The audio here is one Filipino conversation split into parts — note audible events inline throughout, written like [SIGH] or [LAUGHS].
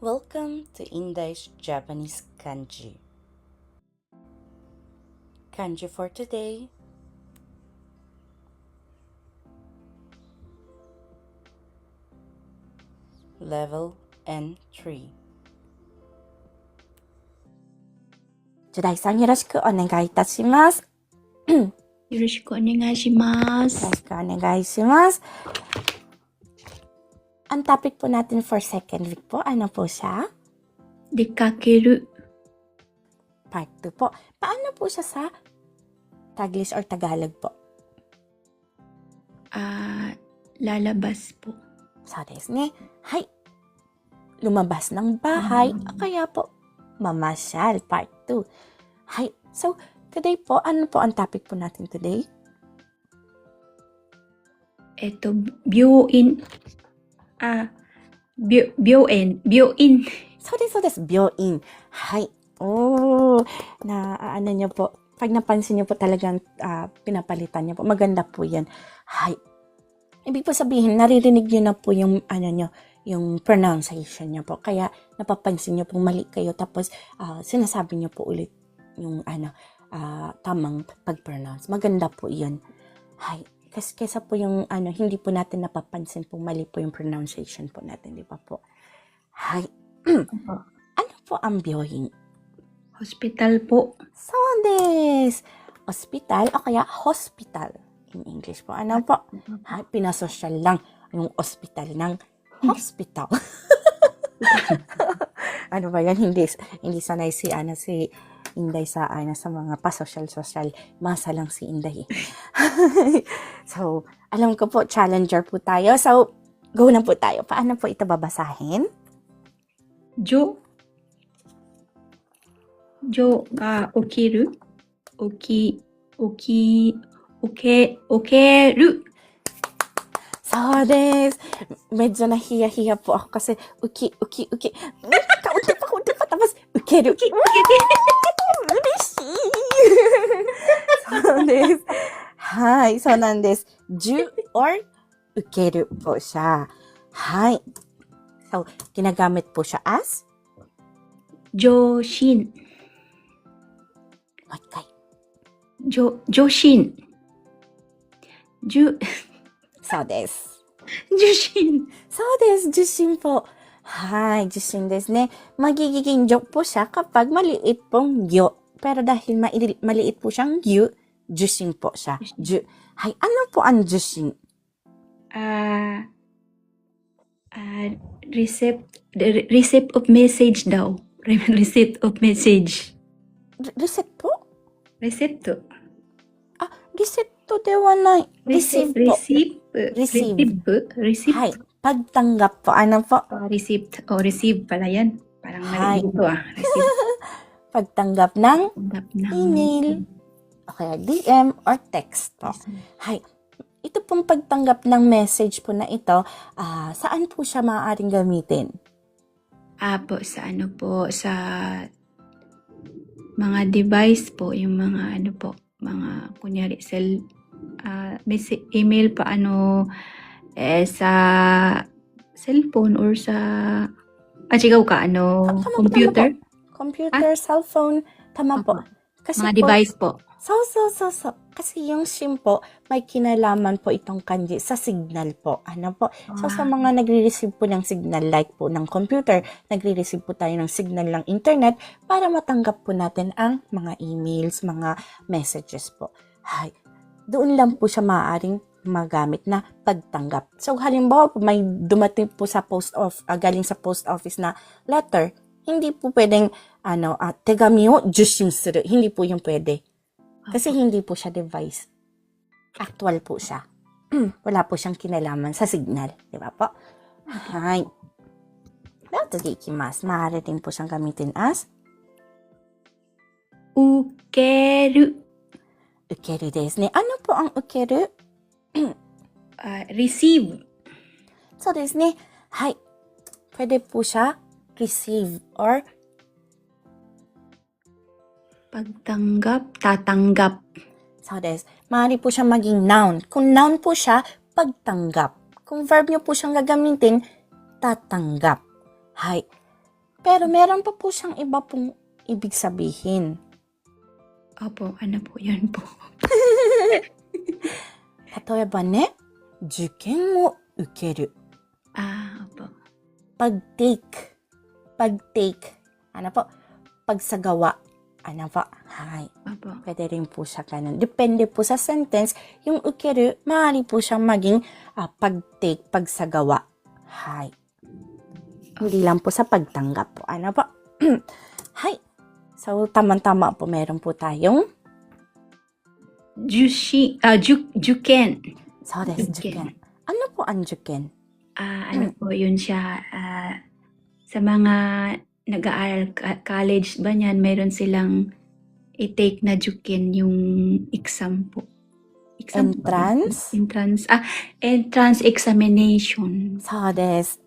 Welcome to Indai's Japanese Kanji. Kanji for today. Level N3. ジュダイさんよろしくお願いいたします。よろしくお願いしますよろ。しくお願いします. [CLEARS THROAT] Ang topic po natin for second week po, ano po siya? Dekakeru. Part 2 po. Paano po siya sa Taglish or Tagalog po? Ah, uh, lalabas po. So desu ne. Hi. Lumabas ng bahay. Um, kaya po, mamasyal. Part 2. Hi. So, today po, ano po ang topic po natin today? Eto, in あ、病、病院、病院。そうです、そうです。病院。はい。Oh, [LAUGHS] na ano niyo po, pag napansin niyo po talagang ah, pinapalitan niyo po, maganda po yan. Hay. Ibig po sabihin, naririnig niyo na po yung, ano niyo, yung pronunciation niyo po. Kaya napapansin niyo po mali kayo. Tapos ah, sinasabi niyo po ulit yung ano, ah, tamang pag-pronounce. Maganda po yun. Hay. Kasi kesa po yung ano, hindi po natin napapansin po mali po yung pronunciation po natin, di ba po? Hay. [CLEARS THROAT] Ano po ang byohin? hospital po. So des. Hospital o kaya hospital in English po. Ano po? Ha, pinasosyal lang yung hospital ng hospital. [LAUGHS] ano ba yan? Hindi, hindi sanay si, ano, si Inday sa ana sa mga pasosyal-sosyal. Masa lang si Inday. [LAUGHS] so, alam ko po, challenger po tayo. So, go na po tayo. Paano po ito babasahin? Jo. Jo ga okiru. Oki, oki, oke, okeru. So, des. Medyo nahiya-hiya po ako kasi uki, uki, uki. Kaunti pa, kaunti pa. Tapos, ukeru, uki, uki, uki. Urishi. so des. Hi. So nan des. Ju or ukeru po siya. Hi. So, ginagamit po siya as 上心。 what kind? 上、上心。じゅ、 So des. 受信。 So des, jusin po. Hi, jusin des ne. Magiging joke po siya kapag maliit pong gyo. Pero dahil maili- maliit po siyang gyu, jusin po siya. Ju. Hi, ano po ang ー、あー、receipt, re- receipt of message daw. [LAUGHS] Receipt of message. R- reset po? Receipt. Ah, reset to de wa nai. Receive po. Receipt. Receive. Receipt. Receipt. Hi, pagtanggap po. Ano po? Oh, receipt. Oh, receive pala yan. Parang Hi. nalito ah. Receipt. [LAUGHS] Pagtanggap ng Tanggap ng email. O kaya DM or text po. Hi. Ito pong pagtanggap ng message po na ito, ah, saan po siya maaaring gamitin? Ah, po, sa ano po, sa mga device po, yung mga ano po, mga kunyari cell, ah, message, email pa ano, eh, sa cellphone or sa, ah, sigaw ka, ano, Tama po, computer, Computer, cellphone, tama po. Opo. Kasi mga po, device po. So, so, so, so. Kasi yung SIM po, may kinalaman po itong kanji sa signal po. Ano po? So, sa Ah, mga nagre-receive po ng signal like po ng computer, nagre-receive po tayo ng signal ng internet para matanggap po natin ang mga emails, mga messages po. Hay, doon lang po siya maaaring magamit na pagtanggap. So, halimbawa po, may dumating po sa post of, ah, galing sa post office na letter, hindi po pwedeng, ano, uh, tegami o jushin suru. Hindi po yung pwede. Kasi hindi po siya device. Actual po siya. [CLEARS THROAT] Wala po siyang kinalaman sa signal. Di ba po? Hi. Now, tagi ikimasu. Maaari din po siyang gamitin as 受ける、 ukeru desu ne. Ano po ang ukeru? ah, receive, [CLEARS THROAT] So, desu ne. Hi. Pwede po siya receive or pagtanggap, tatanggap, So, des, maaari po siya maging noun. Kung noun po siya, pagtanggap. Kung verb niyo po siyang gagamitin, tatanggap. Hay. Pero meron pa po siyang iba pong ibig sabihin. Opo, ano po yan po? [LAUGHS] 例えばね、受験を受ける。 Ah, opo. Pag-take. Pag-take. Ano po? Pagsagawa. Ano po? Hi. Opo. Pwede rin po siya ganun. Depende po sa sentence, yung ukeru, maaari po siyang maging uh, pag-take, pagsagawa. Hi. Hindi lang po sa pagtanggap po. Ano po? Hi. So, tamang-tama po, meron po tayong Jushi, ah, uh, ju, Juken. So, that's Juken. Ano po ang Juken? Ah, uh, ano po, yun siya, uh, sa mga nag-aaral college ba niyan, mayroon silang i-take na jukin yung exam po. Exam po? Entrance? Entrance. Ah, entrance examination. So des,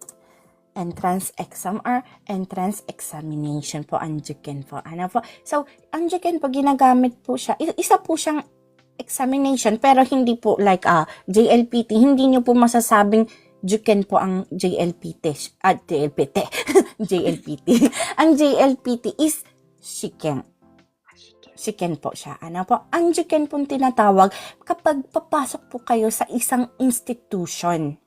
entrance exam or entrance examination po ang juken po. Ano po? So, ang juken po ginagamit po siya. Isa po siyang examination pero hindi po like ah JLPT. Hindi niyo po masasabing juken po ang JLPT. At JLPT. JLPT. ang JLPT is shiken. Shiken po siya. Ano po? Ang juken po tinatawag kapag papasok po kayo sa isang institution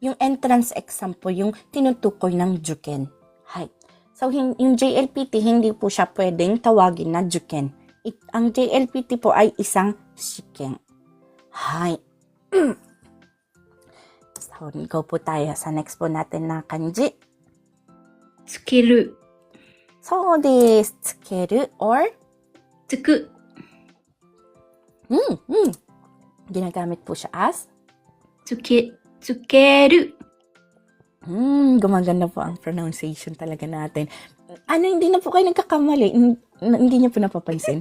yung entrance exam po yung tinutukoy ng juken. Hay. So, yung JLPT, hindi po siya pwedeng tawagin na juken. It, ang JLPT po ay isang shiken. Hay. [CLEARS THROAT] kahon. Go po tayo sa next po natin na kanji. Tsukeru. So this tsukeru or tsuku. Hmm, hmm. Ginagamit po siya as tsuke, tsukeru. Hmm, gumaganda po ang pronunciation talaga natin. Ano, hindi na po kayo nagkakamali. Hmm, hindi niya po napapansin.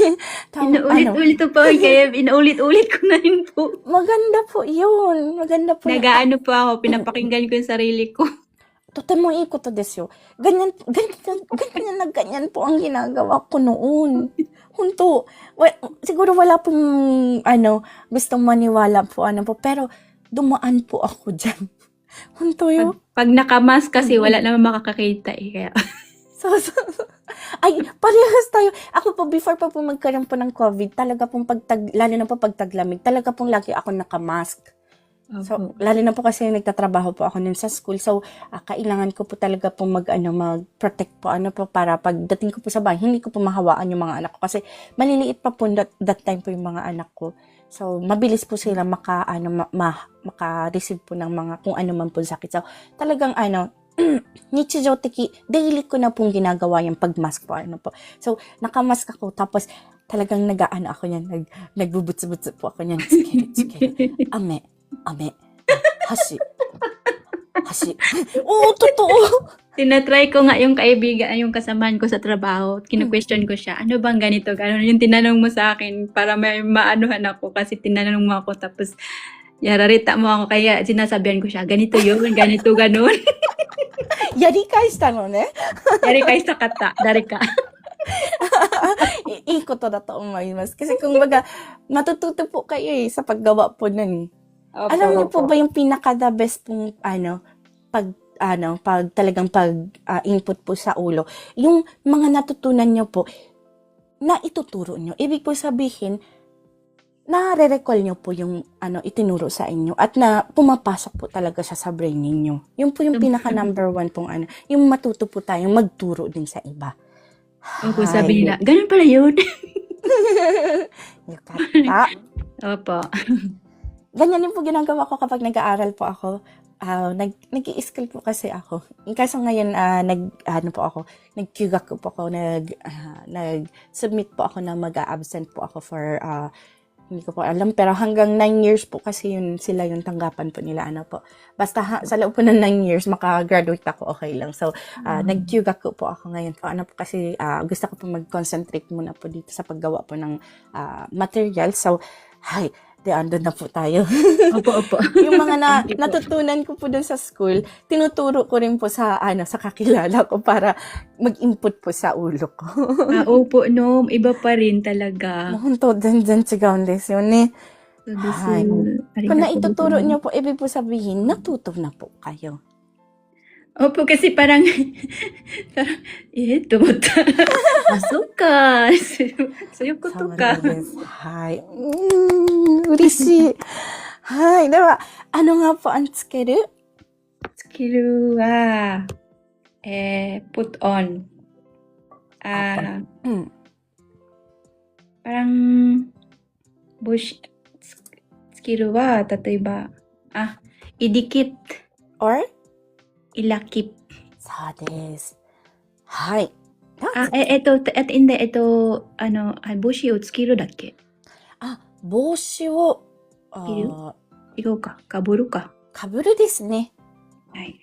[LAUGHS] Tam, Inaulit-ulit ano, po, kaya [LAUGHS] inaulit-ulit ko na rin po. Maganda po yun. Maganda po. Nagaano po ako, pinapakinggan ko yung sarili ko. [LAUGHS] Totemo iko to desyo. Ganyan, ganyan, ganyan na ganyan po ang ginagawa ko noon. Hunto. Well, siguro wala pong, ano, gustong maniwala po, ano po. Pero, dumaan po ako dyan. Hunto yun. Pag, pag nakamask kasi, mm-hmm. wala naman makakakita eh. Kaya. So, so, ay, parehas tayo. Ako po, before pa po magkaroon po ng COVID, talaga pong pagtag, lalo na po pagtaglamig, talaga pong lagi ako nakamask. So, lalo na po kasi nagtatrabaho po ako nun sa school. So, ah, kailangan ko po talaga po mag, ano, mag-protect po, ano po, para pagdating ko po sa bahay, hindi ko po mahawaan yung mga anak ko. Kasi, maliliit pa po that, that time po yung mga anak ko. So, mabilis po sila maka, ano, ma, ma- maka-receive po ng mga kung ano man po sakit. So, talagang, ano, [CLEARS THROAT] nichijoteki, daily ko na pong ginagawa yung pagmask po, ano po. So, nakamask ako, tapos, talagang nag-ano ako niyan, nag, nagbubuts-buts po ako niyan. Tsukere, tsukere. [LAUGHS] Ame, ame, hashi, hashi. Oo, totoo. tinatry ko nga yung kaibigan, yung kasamaan ko sa trabaho. Kinu-question ko siya, ano bang ganito? Gano'n yung tinanong mo sa akin para may maanuhan ako kasi tinanong mo ako tapos Yararita mo ako kaya sinasabihan ko siya, ganito yun, ganito, ganun. [LAUGHS] Yarika ista no ne? [LAUGHS] Yarika ista kata, darika. [LAUGHS] Ikoto na to oh umaymas. Kasi kung baga, matututo po kayo eh sa paggawa po nun. Eh. Opo, Alam niyo po opo. ba yung pinaka the best pong ano, pag ano, pag talagang pag ah, input po sa ulo, yung mga natutunan niyo po na ituturo niyo. Ibig po sabihin, na recall niyo po yung ano itinuro sa inyo at na pumapasok po talaga siya sa brain ninyo yun po yung pinaka number one pong ano yung matuto po tayong magturo din sa iba Opo, sabi nila, ganun pala yun. [LAUGHS] Yukata. Opo. ganyan din po ginagawa ko kapag nag-aaral po ako. Ah, nag nag-i-skill po kasi ako. Kaso ngayon ah, nag ano po ako, nag-QGAK po ako, nag ah, nag-submit po ako na mag-absent po ako for ah, hindi ko po alam pero hanggang 9 years po kasi yun sila yung tanggapan po nila ano po. Basta ha, sa loob po ng 9 years maka-graduate ako okay lang. So ah, Mm. nag-QGAK po ako ngayon po. Ano po kasi ah, gusto ko po mag-concentrate muna po dito sa paggawa po ng ah, material. So hi, ate, andun na po tayo. [LAUGHS] Opo, opo. yung mga na, natutunan ko po dun sa school, tinuturo ko rin po sa, ano, sa kakilala ko para mag-input po sa ulo ko. [LAUGHS] ah, opo, no. Iba pa rin talaga. Honto, dyan, dyan, sigaw, lesyon eh. Ay, kung naituturo niyo po, ibig po sabihin, natuto na po kayo. Opo, kasi parang, parang, eh, tumata. ah, so ka. so, yung そ kuto う ka. です。はい。うーん、嬉しい。はい。では、ano nga po ang つける Skill wa, eh, put on. Ah, うん。 parang, bush, skill wa, tatayba, ah, idikit, or? イラキ。そうです。はい。あえ,えっと、えっと、えっと、あの、帽子をつけるだけ。あ、帽子を、いる？いこうか。かぶるか。かぶるですね。はい。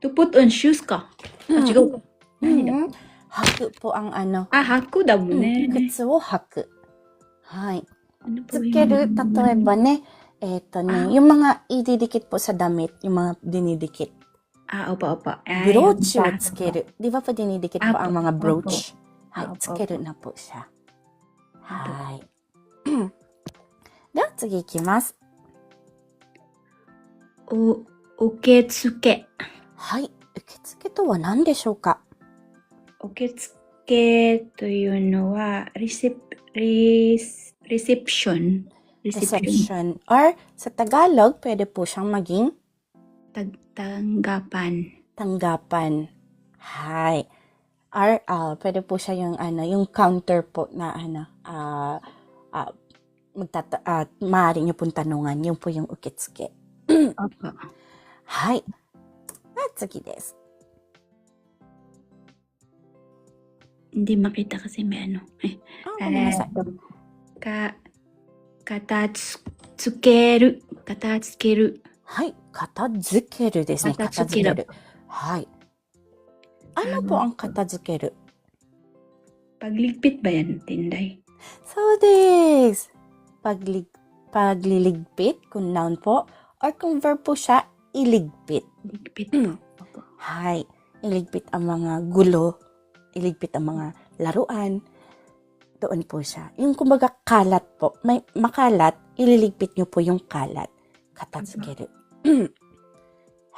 と、put on shoes か。違う。何だ、く、ポ、あの。あ、履くだもんね。靴を履く。はい。つける、例えばね。えっ、とね、yung mga ididikit po sa damit, yung mga dinidikit. Ah, opa, opa. Ay, brooch o opa. つける。Di ba po dinidikit po Apo, ang mga opo. brooch? Hay, Opo. つけるなpo siya. Apo. Hay. [CLEARS THROAT] では次いきます。お、受付。はい。受付とは何でしょうか受付というのは、レセプ、レス、レセプション。 レセプション。 Reception. Or sa Tagalog, pwede po siyang maging Tag, tanggapan. tanggapan. Hay. Or ah, pwede po siya yung ano, yung counter po na ano, ah ah magtata ah, maaari niyo pong tanungan, yun po yung ukitsuke. [CLEARS THROAT] Opo. はい。では次です。 Hindi makita kasi may ano. Eh, あ、ごめんなさい。 ka, katatsukeru. Katatsukeru. はい。片付けるですね。片付ける片付ける。はい。Ano po ang 片付ける Pagligpit ba yan, Tinday? So des. Paglig pagliligpit, kung noun po, or kung verb po siya, iligpit. Ligpit Mm. po. Opo. Hay. Iligpit ang mga gulo, iligpit ang mga laruan. Doon po siya. Yung kumbaga kalat po. May makalat, ililigpit nyo po yung kalat. Katatsukeru. [CLEARS THROAT]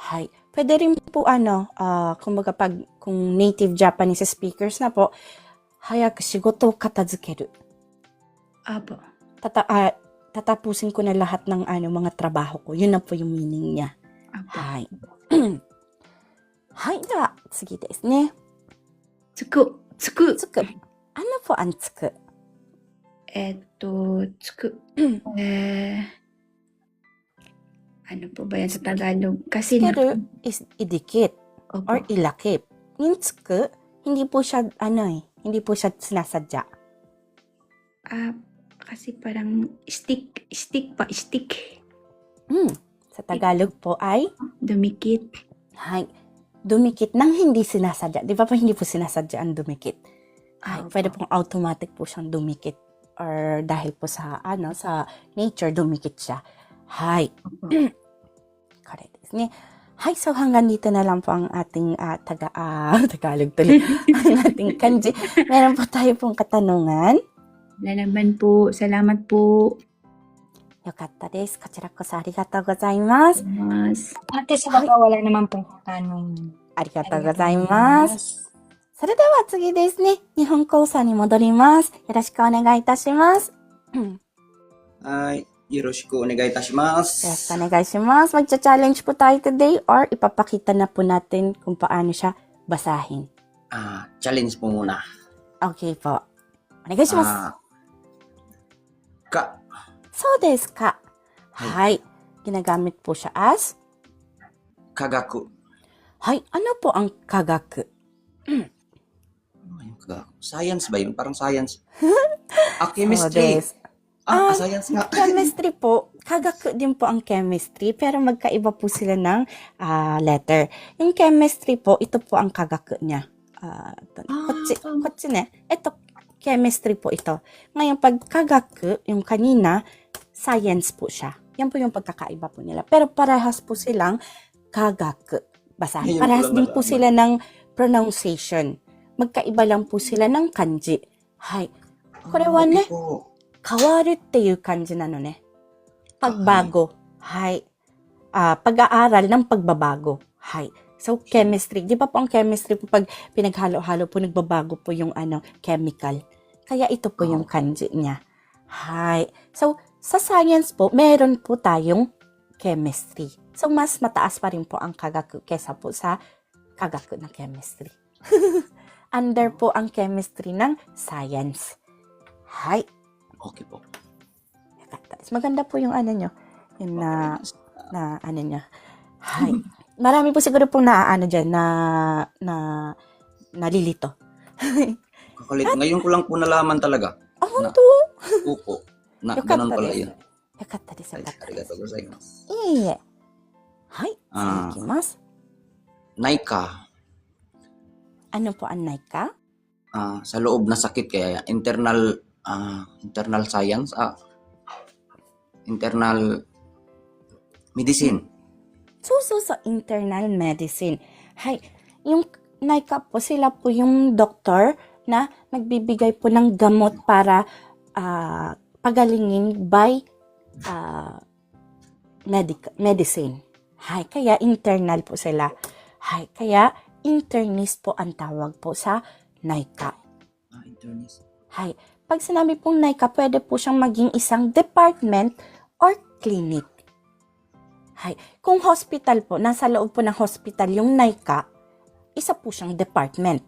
Hay. Pwede rin po ano, ah, kumbaga pag kung native Japanese speakers na po, hayaku shigoto o katazukeru. Apo. Tata ah, tatapusin ko na lahat ng ano mga trabaho ko. Yun na po yung meaning niya. Apo. はい。[CLEARS THROAT] はい。では、次ですね。つく、つく。つく。 ano po ang つくえっと、つく。[CLEARS THROAT] えー、ano po ba yan sa Tagalog? Kasi na... Pero is idikit Opo. or ilakip. Yung つく, hindi po siya, ano eh, hindi po siya sinasadya. Ah, kasi parang stick, stick pa, stick. Hmm. Sa Tagalog po ay, Dumikit. hay, dumikit nang hindi sinasadya. Di ba po hindi po sinasadya ang dumikit? Ay, Ah, pwede pong automatic po siyang dumikit. Or dahil po sa, ano, sa nature, dumikit siya. Hay. Opo. [CLEARS THROAT] Correct ですね。はい、so hanggang dito na lang po ang ating ah, taga, ah, [LAUGHS] Tagalog tuloy. ang [LAUGHS] ating kanji. Meron po tayo pong katanungan. Wala naman po. Salamat po. よかったです。こちらこそありがとうございます。 Mas. Ate, sa baba wala naman pong tanong. ありがとうございます。 それでは次ですね、日本交差に戻ります。よろしくお願いいたします。はい。Yoroshiku onegai itashimasu. Yes, onegai shimasu. Magcha-challenge po tayo today or ipapakita na po natin kung paano siya basahin. Ah, challenge po muna. Okay po. Onegai shimasu. Ah, ka. So desu ka. Hai. Ginagamit po siya as? Kagaku. Hai, ano po ang kagaku? Kagaku? Science ba yun? Parang science. [LAUGHS] Ah, So chemistry. des. Ah, Ah, science nga. chemistry po, kagaku din po ang chemistry, pero magkaiba po sila ng ah, letter. Yung chemistry po, ito po ang kagaku niya. Ah, kotsi, kotsi ne. Ito, chemistry po ito. Ngayon, pag kagaku, yung kanina, science po siya. Yan po yung pagkakaiba po nila. Pero parehas po silang kagaku. Basahin. Parehas din po sila ng pronunciation Magkaiba lang po sila ng kanji. Hay. これはね Ah, po. 変わるっていう感じなのね。pagbago. Hay. Ah, pag-aaral ng pagbabago. Hi. So, chemistry. Di ba po ang chemistry po pag pinaghalo-halo po, nagbabago po yung ano, chemical. Kaya ito po yung kanji niya. Hi. So, sa science po, meron po tayong chemistry. So, mas mataas pa rin po ang kagaku kesa po sa kagaku na chemistry. [LAUGHS] Under po ang chemistry ng science. Hi. Okay po. Maganda po yung ano nyo. Yung na, na ano nyo. Hi. Marami po siguro pong naaano dyan na, na, nalilito. [LAUGHS] Kakalit. Ngayon ko lang po nalaman talaga. Oh, Na- to. Opo. Na, ganun pala yun. Yakata desu, Ay, yakata arigatou desu. gozaimasu. Iye. Hi. Ah. Ikimasu. Naika. Ano po ang Naika? ah, sa loob na sakit kaya internal ah, internal science ah internal medicine. So, so, so, internal medicine. Hi. Yung Naika po, sila po yung doktor na nagbibigay po ng gamot para ah, pagalingin by ah, medic- medicine. Hi. Kaya internal po sila. Hi. Kaya internist po ang tawag po sa Naika. Ah, internist. Hi. Pag sinabi pong NICA, pwede po siyang maging isang department or clinic. Hi. Kung hospital po, nasa loob po ng hospital yung NICA, isa po siyang department.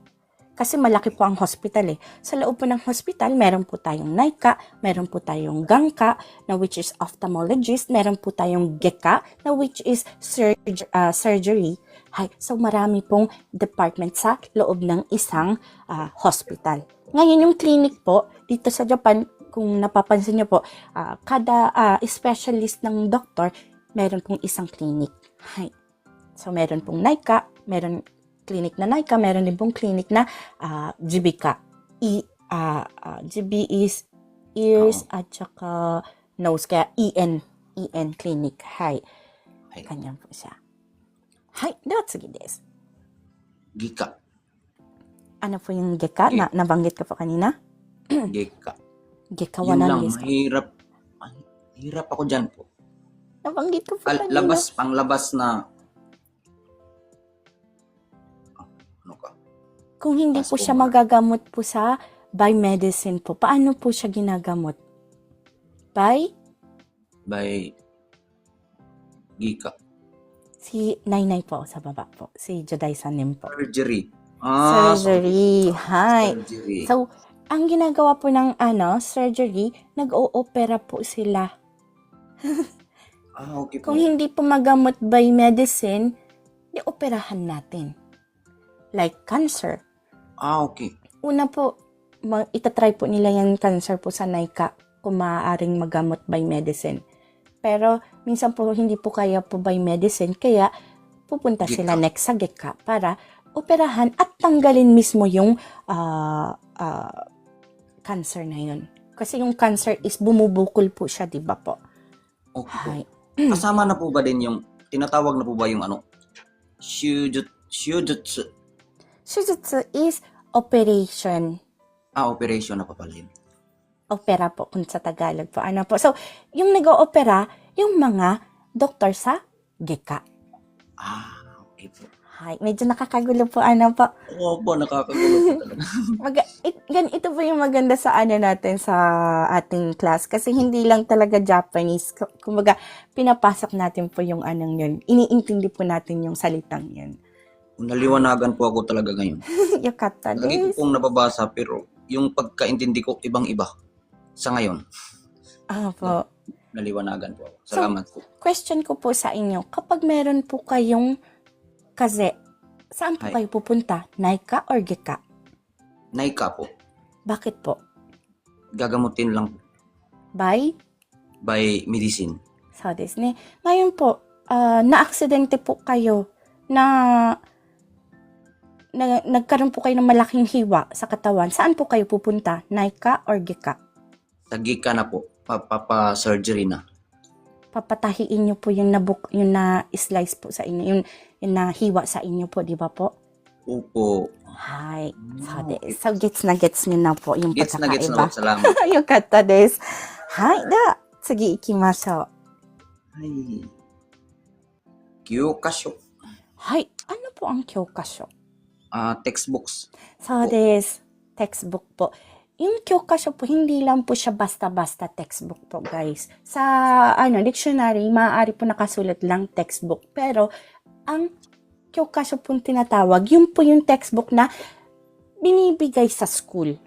Kasi malaki po ang hospital eh. Sa loob po ng hospital, meron po tayong NICA, meron po tayong GANKA, na which is ophthalmologist, meron po tayong GEKA, na which is surg- ah, surgery. Hi. So marami pong department sa loob ng isang ah, hospital. Ngayon, yung clinic po, dito sa Japan, kung napapansin niyo po, ah, kada ah, specialist ng doktor, meron pong isang clinic. Hi. So, meron pong NICA, meron clinic na NICA, meron din pong clinic na ah, GBK. E, ah, ah, GB is ears at saka nose, kaya EN, EN clinic. Hi. Hi. Ganyan po siya. Hi, that's good desu. Gika. Ano po yung geka? Na, nabanggit ko po kanina? Gika. [CLEARS THROAT] Geka Yun lang, ka? Ay, Hirap ako dyan po. Nabanggit ko po Al- kanina. labas, panglabas na Kung hindi po siya magagamot po sa by medicine po, paano po siya ginagamot? By By Gika. si Nainay po sa baba po. Si Joday Sanim po. Surgery. Ah, surgery. Hi. Surgery. So, ang ginagawa po ng ano, surgery, nag-o-opera po sila. [LAUGHS] ah, okay po. Kung hindi po magamot by medicine, di operahan natin. Like cancer. Ah, okay. Una po, ma- itatry po nila yung cancer po sa NICA kung maaaring magamot by medicine. Pero minsan po hindi po kaya po by medicine, kaya pupunta Gika. sila next sa GEKA para operahan at tanggalin mismo yung ah, ah, cancer na yun. Kasi yung cancer is bumubukol po siya, di ba po? Okay. Kasama na po ba din yung, tinatawag na po ba yung ano, shujutsu, shujutsu, Shujutsu is operation. ah, operation na pa pala yun. opera po kung sa Tagalog po. Ano po? So, yung nag-oopera, yung mga doktor sa GEKA. Ah, okay po. Hi, medyo nakakagulo po ano po. Oo po, nakakagulo po talaga. [LAUGHS] Mag- it, gan, ito po yung maganda sa ano natin sa ating class kasi hindi lang talaga Japanese. Kumbaga, pinapasok natin po yung anong yun. Iniintindi po natin yung salitang yun. Naliwanagan po ako talaga ngayon. [LAUGHS] Yukata Lagi ko des. pong nababasa pero yung pagkaintindi ko ibang-iba. Sa ngayon, Ah po. naliwanagan po ako. Salamat po. Question ko po sa inyo, kapag meron po kayong kaze, saan po Hi. kayo pupunta? Naika or GEKA? Naika po. Bakit po? Gagamutin lang By by medicine. So, this ne. Ngayon po, ah, na-aksidente po kayo na, na nagkaroon po kayo ng malaking hiwa sa katawan. Saan po kayo pupunta? Naika or Gika? Tagi ka na po. Papa-surgery na. Papatahiin niyo po yung nabuk, yung na-slice po sa inyo, yung, yung nahiwa sa inyo po, di ba po? Opo. Hi. So, Ah, this, so gets na gets niyo na po [LAUGHS] yung Gets na gets na pagkakaiba. po. Salamat. よかったです。はい。では、次行きましょう。 Ay. Kyokasho. Hay, ano po ang kyokasho? Ah, textbooks. So, this textbook po. Yung kyokasho po, hindi lang po siya basta-basta textbook po, guys. Sa, ano, dictionary, maaari po nakasulat lang textbook. Pero, ang kyokasho po tinatawag, yun po yung textbook na binibigay sa school.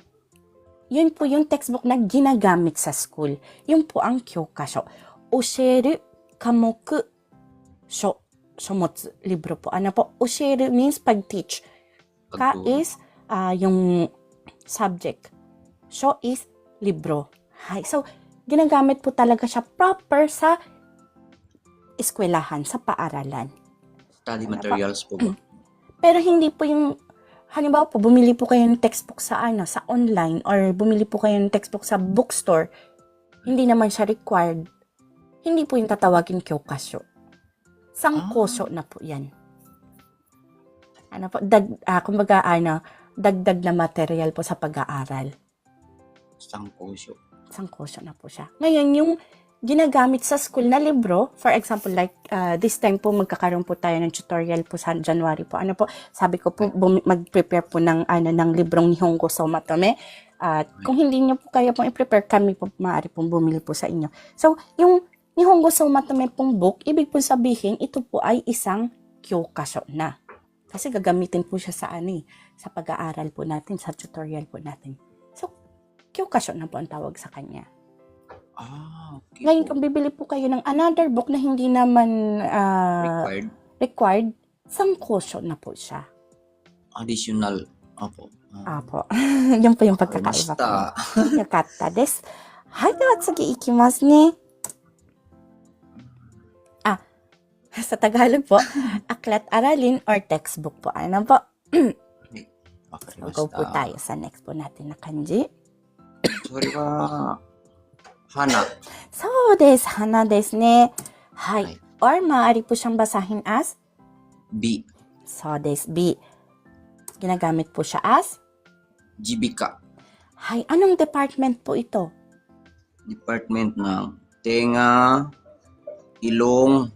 Yun po yung textbook na ginagamit sa school. Yun po ang kyokasho. Osheru kamoku sho, shomotsu, libro po. Ano po? Osheru means pag-teach. Ka Pagturo. is ah, yung subject. Sho is libro. Hay. So, ginagamit po talaga siya proper sa eskwelahan, sa paaralan. Study Ano materials po ba? [CLEARS THROAT] Pero hindi po yung halimbawa po bumili po kayo ng textbook sa ano, sa online or bumili po kayo ng textbook sa bookstore, hindi naman siya required. Hindi po yung tatawagin kyokasyo. Sangkosyo na po 'yan. Ano po, dag, ah, kumbaga ano, dagdag na material po sa pag-aaral. Sangkosyo. Sangkosyo na po siya. Ngayon, yung ginagamit sa school na libro, for example, like uh, this time po magkakaroon po tayo ng tutorial po sa January po. Ano po, sabi ko po bumi- mag-prepare po ng ano ng librong Nihongo Somatome. At kung hindi niyo po kaya pong i-prepare, kami po maaari pong bumili po sa inyo. So, yung Nihongo Somatome pong book, ibig po sabihin, ito po ay isang kyokasyo na. Kasi gagamitin po siya sa ano eh, sa pag-aaral po natin, sa tutorial po natin. So, kyokasyo na po ang tawag sa kanya. Ah, okay Ngayon, po. kung bibili po kayo ng another book na hindi naman ah, Required. required, sangkosyo na po siya. Additional. Opo. Ah, Apo. [LAUGHS] Yan po yung pagkakaiba po. Basta. Yokatta desu. Hai, de wa tsugi ikimasu ne. [LAUGHS] sa Tagalog po, aklat aralin or textbook po. Ano po? [CLEARS THROAT] So, go po tayo sa next po natin na kanji. [CLEARS THROAT] Sorry pa. Hana. So, des, hana desu ne. Hai. Hai. Or maaari po siyang basahin as B. So, des, B. Ginagamit po siya as Jibika. Hay, anong department po ito? Department ng tenga, ilong,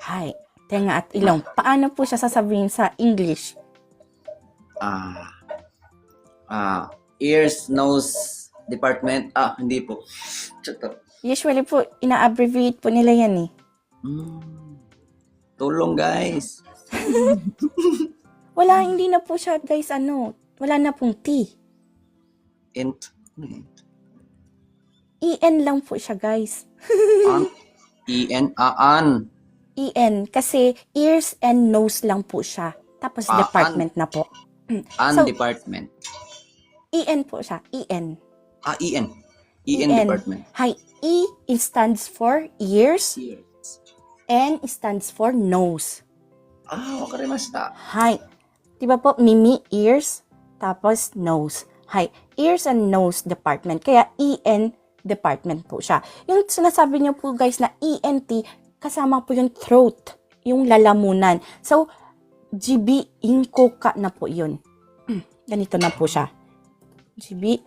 Hay, tenga at ilong. Paano po siya sasabihin sa English? ah, ah, ears, nose, department. Ah, hindi po. Chuto. Usually po, ina-abbreviate po nila yan eh. Hmm. Tulong guys. [LAUGHS] Wala, hindi na po siya, guys, ano, wala na pong T. Int. Ano? EN lang po siya, guys. An. E-N. EN, kasi ears and nose lang po siya. Tapos Ah, department na po. An So- department. EN po siya, EN. Ah, E-N. E-N EN. department. Hay, E it stands for ears, Ears. N stands for nose. Ah, wakarimashita. Hi. Di ba po, mimi, ears, tapos nose. Hi. Ears and nose department. Kaya EN department po siya. Yung sinasabi niyo po guys na ENT, kasama po yung throat, yung lalamunan. So, GB inkoka na po yun. Mm, Ganito na po siya. GB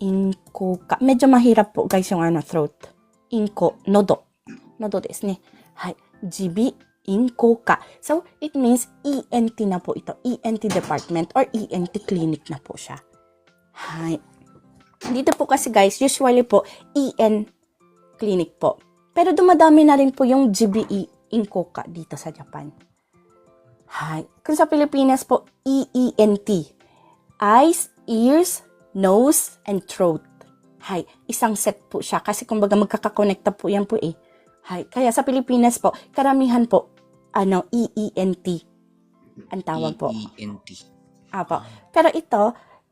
inkoka. Medyo mahirap po guys yung ano, throat. Inko, nodo. Nodo desu ne. Hai. GB inkoka. So, it means ENT na po ito. ENT department or ENT clinic na po siya. Hi. Dito po kasi guys, usually po, EN clinic po. Pero dumadami na rin po yung GBE inkoka dito sa Japan. Hi. Kung sa Pilipinas po, EENT. Eyes, ears, nose, and throat. Hi. Isang set po siya. Kasi kumbaga magkakakonekta po yan po eh. Hi. Kaya sa Pilipinas po, karamihan po, ano, EENT ang tawag po. E-E-N-T. Apo. Pero ito,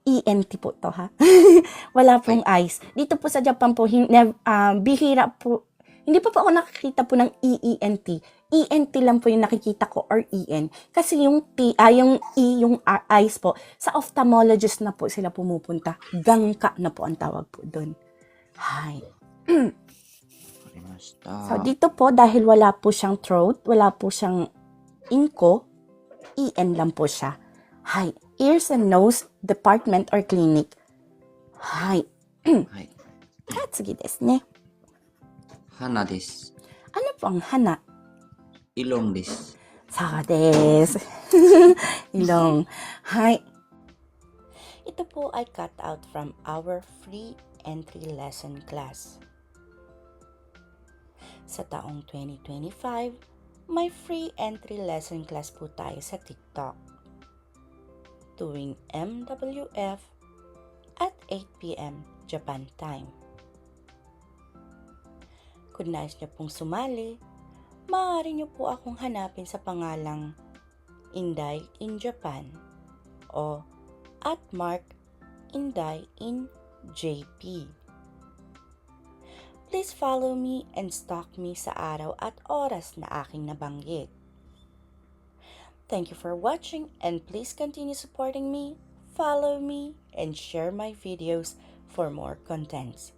ENT po to ha. [LAUGHS] Wala pong eyes. Dito po sa Japan po, hin- ah, bihira po, hindi pa po ako nakakita po ng EENT. ENT lang po yung nakikita ko or EN. Kasi yung T, ah, yung E, yung R- eyes po, sa ophthalmologist na po sila pumupunta. Gangka na po ang tawag po doon. Hi. So, dito po, dahil wala po siyang throat, wala po siyang inko, EN lang po siya. Hi. Ears and nose department or clinic. Hi. Hai. Katsugi desu ne. Hana desu. Ano po ang hana? Ilong desu. Saka des. [LAUGHS] Ilong. Hi. Ito po ay cut out from our free entry lesson class. Sa taong 2025, may free entry lesson class po tayo sa TikTok. Tuwing MWF at 8pm Japan time. Kung nais niyo pong sumali, maaari niyo po akong hanapin sa pangalang Inday in Japan o at Mark Inday in JP. Please follow me and stalk me sa araw at oras na aking nabanggit. Thank you for watching and please continue supporting me, follow me, and share my videos for more contents.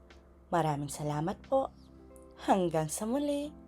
Maraming salamat po. Hanggang sa muli.